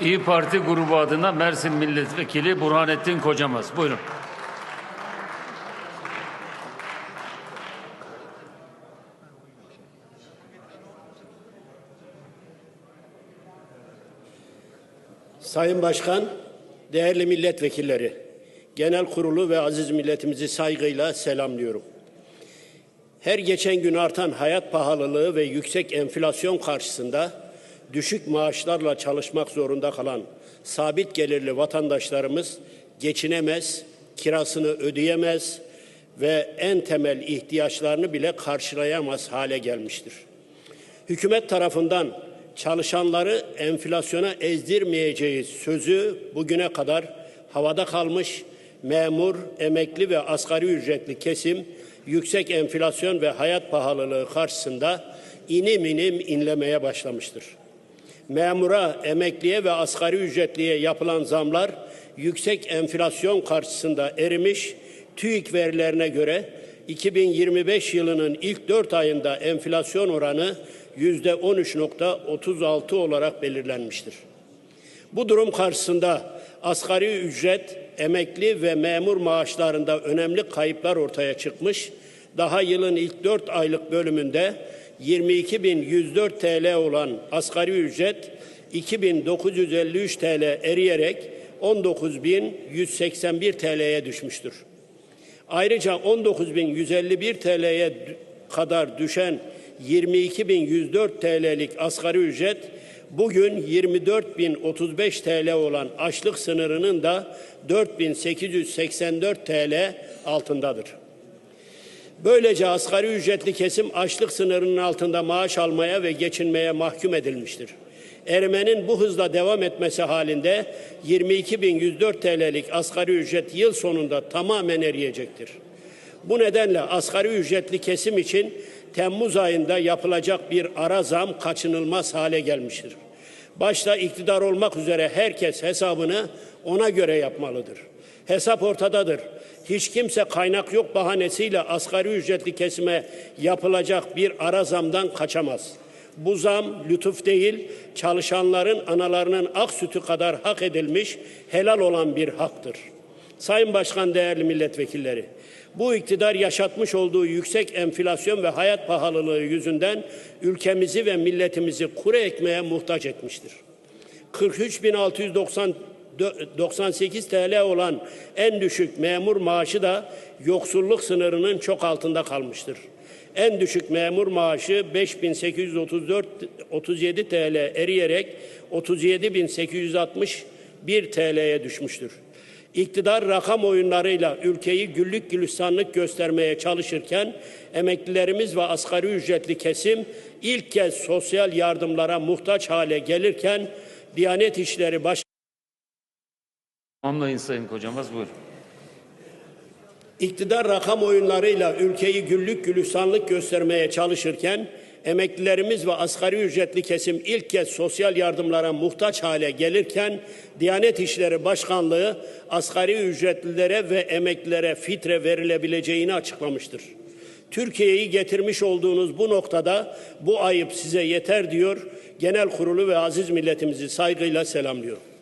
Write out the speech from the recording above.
İyi Parti grubu adına Mersin Milletvekili Burhanettin Kocamaz. Buyurun. Sayın Başkan, değerli milletvekilleri, genel kurulu ve aziz milletimizi saygıyla selamlıyorum. Her geçen gün artan hayat pahalılığı ve yüksek enflasyon karşısında düşük maaşlarla çalışmak zorunda kalan sabit gelirli vatandaşlarımız geçinemez, kirasını ödeyemez ve en temel ihtiyaçlarını bile karşılayamaz hale gelmiştir. Hükümet tarafından çalışanları enflasyona ezdirmeyeceği sözü bugüne kadar havada kalmış memur, emekli ve asgari ücretli kesim yüksek enflasyon ve hayat pahalılığı karşısında inim inim inlemeye başlamıştır. Memura, emekliye ve asgari ücretliye yapılan zamlar yüksek enflasyon karşısında erimiş, TÜİK verilerine göre 2025 yılının ilk 4 ayında enflasyon oranı yüzde 13.36 olarak belirlenmiştir. Bu durum karşısında asgari ücret, emekli ve memur maaşlarında önemli kayıplar ortaya çıkmış. Daha yılın ilk 4 aylık bölümünde 22.104 TL olan asgari ücret 2953 TL eriyerek 19.181 TL'ye düşmüştür. Ayrıca 19.151 TL'ye kadar düşen 22.104 TL'lik asgari ücret bugün 24.035 TL olan açlık sınırının da 4.884 TL altındadır. Böylece asgari ücretli kesim açlık sınırının altında maaş almaya ve geçinmeye mahkum edilmiştir. Erimenin bu hızla devam etmesi halinde 22.104 TL'lik asgari ücret yıl sonunda tamamen eriyecektir. Bu nedenle asgari ücretli kesim için Temmuz ayında yapılacak bir ara zam kaçınılmaz hale gelmiştir. Başta iktidar olmak üzere herkes hesabını ona göre yapmalıdır. Hesap ortadadır. Hiç kimse kaynak yok bahanesiyle asgari ücretli kesime yapılacak bir ara zamdan kaçamaz. Bu zam lütuf değil, çalışanların analarının ak sütü kadar hak edilmiş, helal olan bir haktır. Sayın Başkan, değerli milletvekilleri, bu iktidar yaşatmış olduğu yüksek enflasyon ve hayat pahalılığı yüzünden ülkemizi ve milletimizi kuru ekmeğe muhtaç etmiştir. 43.698 TL olan en düşük memur maaşı da yoksulluk sınırının çok altında kalmıştır. En düşük memur maaşı 5834 37 TL eriyerek 37.861 TL'ye düşmüştür. İktidar rakam oyunlarıyla ülkeyi güllük gülistanlık göstermeye çalışırken emeklilerimiz ve asgari ücretli kesim ilk kez sosyal yardımlara muhtaç hale gelirken Diyanet İşleri Baş Tamamlayın Sayın Kocamaz. Buyurun. İktidar rakam oyunlarıyla ülkeyi güllük gülistanlık göstermeye çalışırken emeklilerimiz ve asgari ücretli kesim ilk kez sosyal yardımlara muhtaç hale gelirken Diyanet İşleri Başkanlığı asgari ücretlilere ve emeklilere fitre verilebileceğini açıklamıştır. Türkiye'yi getirmiş olduğunuz bu noktada bu ayıp size yeter diyor. Genel kurulu ve aziz milletimizi saygıyla selamlıyorum.